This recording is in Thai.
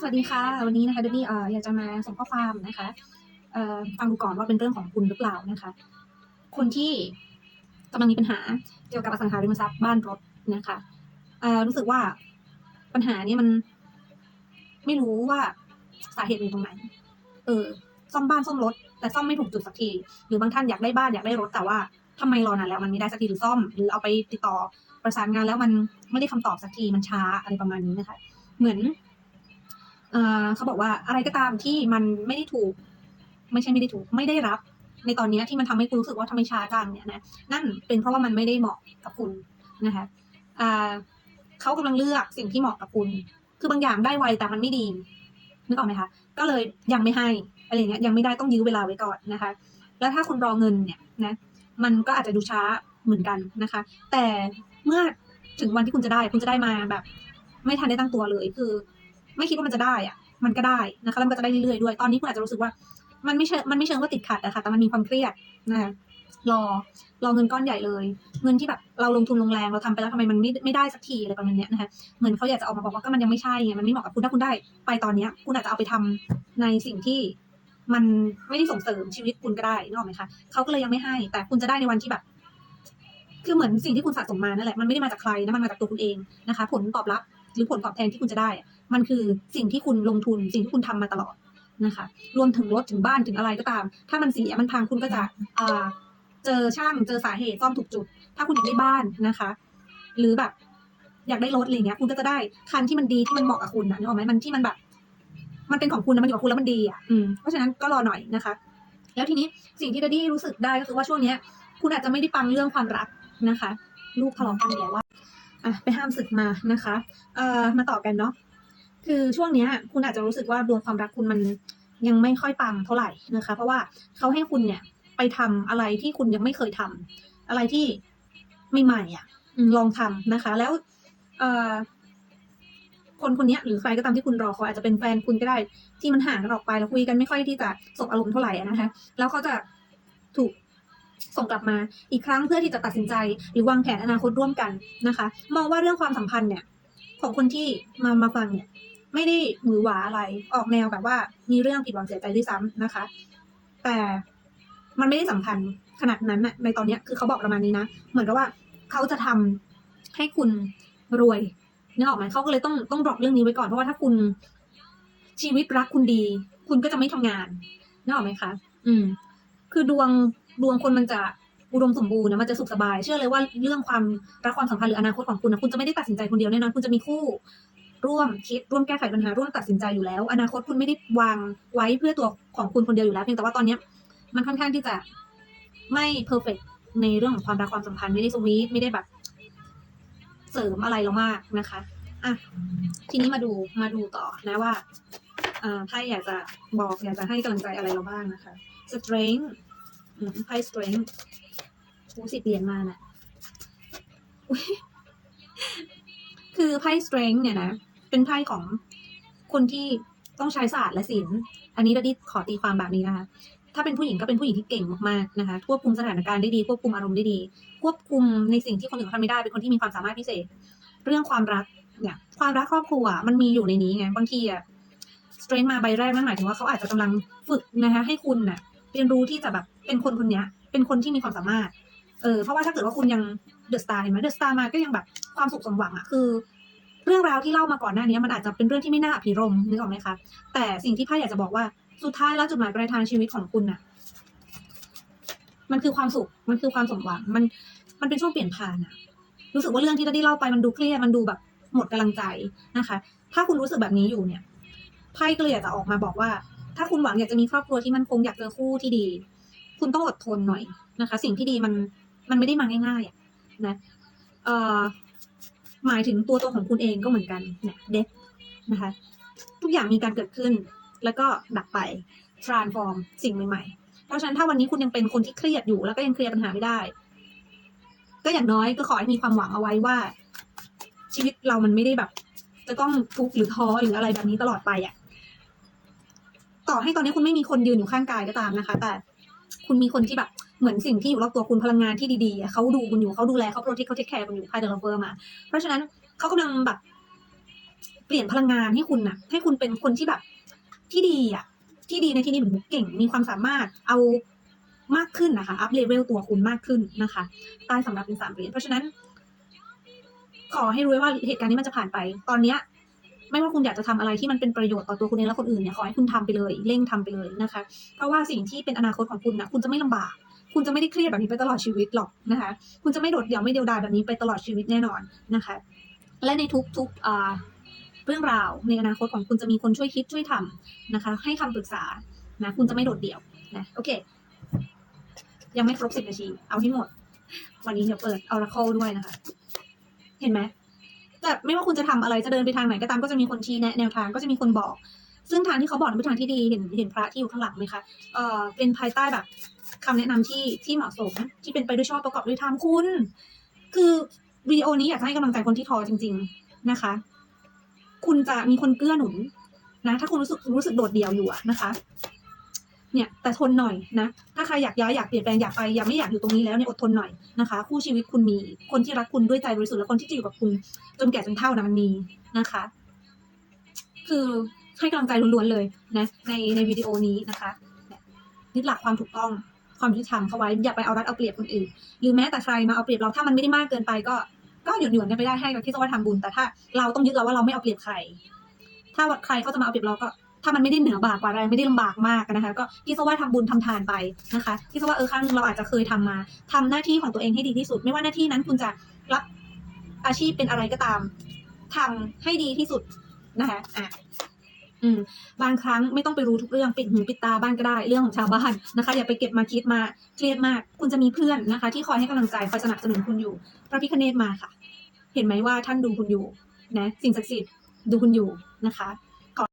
สวัสดีค่ะ วันนี้นะคะเดนนี่เอ่ออยากจะมาส่งข้อความนะคะเอ่อฟังดูก่อนว่าเป็นเรื่องของคุณหรือเปล่านะคะ คนที่กำลังมีปัญหาเกี่ยวกับอสังหาริมทรัพย์บ้านรถนะคะเอ่อรู้สึกว่าปัญหานี้มัน ไม่รู้ว่าสาเหตุอยู่ตรงไหน เออ ซ่อมบ้านซ่อมรถ แต่ซ่อมไม่ถูกจุดสักที หรือบางท่านอยากได้บ้านอยากได้รถแต่ว่าทำไมรอนานแล้วมันไม่ได้สักทีหรือซ่อม หรือเอาไปติดต่อประสานงานแล้วมันไม่ได้คำตอบสักทีมันช้าอะไรประมาณนี้นะคะ เหมือน เอ่อเขาบอกว่าอะไรก็ตามที่มันไม่ได้ถูก ไม่ใช่ไม่ได้ถูก ไม่ได้รับ ในตอนนี้ที่มันทำให้คุณรู้สึกว่าทำไมช้าจังเนี่ยนะนั่นเป็นเพราะว่ามันไม่ได้เหมาะกับคุณนะคะอ่าเขากำลังเลือกสิ่งที่เหมาะกับคุณ คือบางอย่างได้ไวแต่มันไม่ดีนึกออกไหมคะ ก็เลยยังไม่ให้อะไรเงี้ยยังไม่ได้ต้องยื้อเวลาไว้ก่อนนะคะ แล้วถ้าคุณรอเงินเนี่ยนะมันก็อาจจะดูช้าเหมือนกันนะคะ แต่เมื่อถึงวันที่คุณจะได้ คุณจะได้มาแบบ ไม่ทันได้ตั้งตัวเลย คือ ไม่คิดว่ามันจะได้อะมันก็ได้นะคะแล้วมันก็จะได้เรื่อยๆด้วย ตอนนี้คุณอาจจะรู้สึกว่า มันไม่เชิงมันไม่เชิงว่าติดขัดอะคะแต่มันมีความเครียดนะคะรอรอเงินก้อนใหญ่เลย เงินที่แบบเราลงทุนลงแรงเราทำไปแล้วทำไมมันไม่ไม่ได้สักทีอะไรประมาณเนี้ยนะคะเหมือนเขาอยากจะออกมาบอกว่าก็มันยังไม่ใช่ไงมันไม่เหมาะกับคุณถ้าคุณได้ไปตอนเนี้ยคุณอาจจะเอาไปทำในสิ่งที่มันไม่ได้ส่งเสริมชีวิตคุณก็ได้นึกออกไหมคะเขาก็เลยยังไม่ให้ แต่คุณจะได้ในวันที่แบบ คือเหมือนสิ่งที่คุณสะสมมานั่นแหละมันไม่ได้มาจากใครนะมันมาจากตัวคุณเองนะคะ ผลตอบรับหรือผลตอบแทนที่คุณจะได้ มันคือสิ่งที่คุณลงทุนสิ่งที่คุณทำมาตลอดนะคะ รวมถึงรถถึงบ้านถึงอะไรก็ตาม ถ้ามันเสียมันพังคุณก็จะอ่าเจอช่างเจอสาเหตุซ่อมถูกจุด ถ้าคุณอยากได้บ้านนะคะ หรือแบบอยากได้รถอะไรเงี้ย คุณก็จะได้คันที่มันดีที่มันเหมาะกับคุณนะนึกออกไหมมันที่มันแบบ มันเป็นของคุณนะมันอยู่กับคุณแล้วมันดีอะอืมเพราะฉะนั้นก็รอหน่อยนะคะ แล้วทีนี้สิ่งที่ดดดี้รู้สึกได้ก็คือว่าช่วงเนี้ย คุณอาจจะไม่ได้ปังเรื่องความรักนะคะ ลูกทะเลาะกันอีกแล้วว่าอะไปห้ามศึกมานะคะ เอ่อมาต่อกันเนาะ คือช่วงเนี้ยคุณอาจจะรู้สึกว่าดวงความรักคุณมันยังไม่ค่อยปังเท่าไหร่นะคะ เพราะว่าเขาให้คุณเนี่ยไปทำอะไรที่คุณยังไม่เคยทำอะไรที่ใหม่ๆอะลองทำนะคะ แล้วเคนคนนี้หรือใครก็ตามที่คุณรอเขาอาจจะเป็นแฟนคุณก็ได้ ที่มันห่างกันออกไปแล้วคุยกันไม่ค่อยที่จะสบอารมณ์เท่าไหร่นะคะ แล้วเขาจะถูกส่งกลับมาอีกครั้งเพื่อที่จะตัดสินใจ หรือวางแผนอนาคตร่วมกันนะคะ มองว่าเรื่องความสัมพันธ์เนี่ย ของคนที่มามาฟังเนี่ย ไม่ได้หมือหวาอะไรออกแนวแบบว่ามีเรื่องผิดหวังเสียใจด้วยซ้ำนะคะ แต่มันไม่ได้สำคัญขนาดนั้นน่ะในตอนเนี้ยคือเขาบอกประมาณนี้นะ เหมือนกับว่าเขาจะทำให้คุณรวยนึกออกไหมเขาก็เลยต้องต้องดรอปเรื่องนี้ไว้ก่อนเพราะว่าถ้าคุณชีวิตรักคุณดี คุณก็จะไม่ทำงานนึกออกไหมคะ อืม คือดวงดวงคนมันจะอุดมสมบูรณ์นะมันจะสุขสบาย เชื่อเลยว่าเรื่องความรักความสัมพันธ์หรืออนาคตของคุณนะคุณจะไม่ได้ตัดสินใจคนเดียวแน่นอนคุณจะมีคู่ ร่วมคิดร่วมแก้ไขปัญหาร่วมตัดสินใจอยู่แล้ว อนาคตคุณไม่ได้วางไว้เพื่อตัวของคุณคนเดียวอยู่แล้วเพียงแต่ว่าตอนเนี้มันค่อนข้างที่จะไม่เพอร์เฟกในเรื่องของความรักความสัมพันธ์ไม่ได้สวีทไม่ได้แบบ เสริมอะไรเรามากนะคะอะทีนี้มาดูมาดูต่อนะว่าอไพ่อยากจะบอกอยากจะให้กำลังใจอะไรเราบ้างนะคะ strength ไพ่ strength หูสิบเหรียญมาน่ะอุ๊ยคือไพ่ strength เนี่ยนะ เป็นไพ่ของคนที่ต้องใช้ศาสตร์และศิลป์อันนี้ดดี้ขอตีความแบบนี้นะคะ ถ้าเป็นผู้หญิงก็เป็นผู้หญิงที่เก่งมากๆนะคะ ควบคุมสถานการณ์ได้ดีควบคุมอารมณ์ได้ดี ควบคุมในสิ่งที่คนอื่นเขาทำไม่ได้เป็นคนที่มีความสามารถพิเศษ เรื่องความรักเนี่ยความรักครอบครัวมันมีอยู่ในนี้ไงบางทีอะ strength มาใบแรกนั่นหมายถึงว่าเขาอาจจะกำลังฝึกนะคะให้คุณน่ะเรียนรู้ที่จะแบบเป็นคนคนนี้เป็นคนที่มีความสามารถเออเพราะว่าถ้าเกิดว่าคุณยังเดอะสตาร์เห็นไหมเดอะสตาร์มาก็ยังแบบความสุขสมหวังอะคือ รื่องราวที่เล่ามาก่อนหน้านี้มันอาจจะเป็นเรื่องที่ไม่น่าอภิรมนึกออกไหมคะแต่สิ่งที่พ่อยากจะบอกว่าสุดท้ายแล้วจุดหมายปลายทางชีวิตของคุณน่ะ มันคือความสุข มันคือความสมหวัง มัน มันเป็นช่วงเปลี่ยนผ่านอะรู้สึกว่าเรื่องที่ได้เล่าไปมันดูเครียด มันดูแบบหมดกำลังใจนะคะ ถ้าคุณรู้สึกแบบนี้อยู่เนี่ย ไพ่ก็เลยอยากจะออกมาบอกว่า ถ้าคุณหวังอยากจะมีครอบครัวที่มันคงอยากเจอคู่ที่ดี คุณต้องอดทนหน่อยนะคะ สิ่งที่ดีมัน มันไม่ได้มาง่ายๆอะนะ เอ่อ หมายถึงตัวตนของคุณเองก็เหมือนกันเนี่ยเด็กนะคะ ทุกอย่างมีการเกิดขึ้น แล้วก็ดับไป transform สิ่งใหม่ๆ เพราะฉะนั้นถ้าวันนี้คุณยังเป็นคนที่เครียดอยู่ แล้วก็ยังเคลียร์ปัญหาไม่ได้ ก็อย่างน้อยก็ขอให้มีความหวังเอาไว้ว่า ชีวิตเรามันไม่ได้แบบ จะต้องทุกข์หรือท้อหรืออะไรแบบนี้ตลอดไปอะต่อให้ตอนนี้คุณไม่มีคนยืนอยู่ข้างกายก็ตามนะคะ แต่คุณมีคนที่แบบ เหมือนสิ่งที่อยู่รอบตัวคุณพลังงานที่ดีๆเขาดูคุณอยู่เขาดูแลเขาโปรเทคเขาเทคแคร์คุณอยู่ภายในเราเวอร์มา เพราะฉะนั้นเขากำลังแบบเปลี่ยนพลังงานให้คุณน่ะให้คุณเป็นคนที่แบบ ที่ดีอะ ที่ดีในที่นี้เหมือนเก่งมีความสามารถเอามากขึ้นนะคะ อัพเลเวลตัวคุณมากขึ้นนะคะใต้สำหรับเป็นสามเหรียญเพราะฉะนั้น ขอให้รู้ไว้ว่าเหตุการณ์นี้มันจะผ่านไป ตอนเนี้ย ไม่ว่าคุณอยากจะทำอะไรที่มันเป็นประโยชน์ต่อตัวคุณเองและคนอื่นเนี่ยขอให้คุณทำไปเลย เร่งทำไปเลยนะคะ เพราะว่าสิ่งที่เป็นอนาคตของคุณนะคุณจะไม่ลำบาก คุณจะไม่ได้เครียดแบบนี้ไปตลอดชีวิตหรอกนะคะ คุณจะไม่โดดเดี่ยวไม่เดียวดายแบบนี้ไปตลอดชีวิตแน่นอนนะคะ และในทุกทุกๆอ่าเรื่องราวในอนาคตของคุณจะมีคนช่วยคิดช่วยทำนะคะ ให้คำปรึกษานะคุณจะไม่โดดเดี่ยวนะโอเค ยังไม่ครบสิบนาที เอาให้หมด วันนี้เดี๋ยวเปิด Oracle ด้วยนะคะ เห็นไหมแต่ไม่ว่าคุณจะทำอะไรจะเดินไปทางไหนก็ตามก็จะมีคนชี้แนะแนวทางก็จะมีคนบอก ซึ่งทางที่เขาบอกเป็นทางที่ดีเห็นเห็นพระที่อยู่ข้างหลังไหมคะเอ่อเป็นภายใต้แบบคำแนะนำที่ที่เหมาะสมที่เป็นไปด้วยชอบประกอบด้วยธรรมคุณ คือวิดีโอนี้อยากให้กำลังใจคนที่ท้อจริง ๆนะคะ คุณจะมีคนเกื้อหนุนนะ ถ้าคุณรู้สึกรู้สึกโดดเดี่ยวอยู่นะคะ เนี่ย แต่ทนหน่อยนะ ถ้าใครอยากย้ายอยากเปลี่ยนแปลงอยากไปอยากไม่อยากอยู่ตรงนี้แล้วเนี่ยอดทนหน่อยนะคะ คู่ชีวิตคุณมีคนที่รักคุณด้วยใจบริสุทธิ์และคนที่จะอยู่กับคุณ จนแก่จนเฒ่านะมันมีนะคะ คือ ให้กำลังใจล้วนๆเลยนะในในวิดีโอนี้นะคะยึดหลักความถูกต้องความยุติธรรมเข้าไว้อย่าไปเอารัดเอาเปรียบคนอื่น หรือแม้แต่ใครมาเอาเปรียบเราถ้ามันไม่ได้มากเกินไปก็ก็หยุดหย่อนกันไปได้ให้กับที่ว่าทำบุญ แต่ถ้าเราต้องยึดเราว่าเราไม่เอาเปรียบใคร ถ้าใครเขาจะมาเอาเปรียบเราก็ ถ้ามันไม่ได้เหนือบากกว่าแรงไม่ได้ลำบากมากนะคะก็คิดซะว่าทำบุญทำทานไปนะคะคิดซะว่าเออครั้งนึงเราอาจจะเคยทำมาทำหน้าที่ของตัวเองให้ดีที่สุด ไม่ว่าหน้าที่นั้นคุณจะรับอาชีพเป็นอะไรก็ตามทำให้ดีที่สุดนะคะอะ อืมบางครั้งไม่ต้องไปรู้ทุกเรื่องปิดหูปิดตาบ้านก็ได้เรื่องของชาวบ้านนะคะอย่าไปเก็บมาคิดมาเครียดมาก คุณจะมีเพื่อนนะคะ ที่คอยให้กำลังใจคอยสนับสนุนคุณอยู่ พระพิคเนตมาค่ะ เห็นไหมว่าท่านดูคุณอยู่นะสิ่งศักดิ์สิทธิ์ดูคุณอยู่นะคะ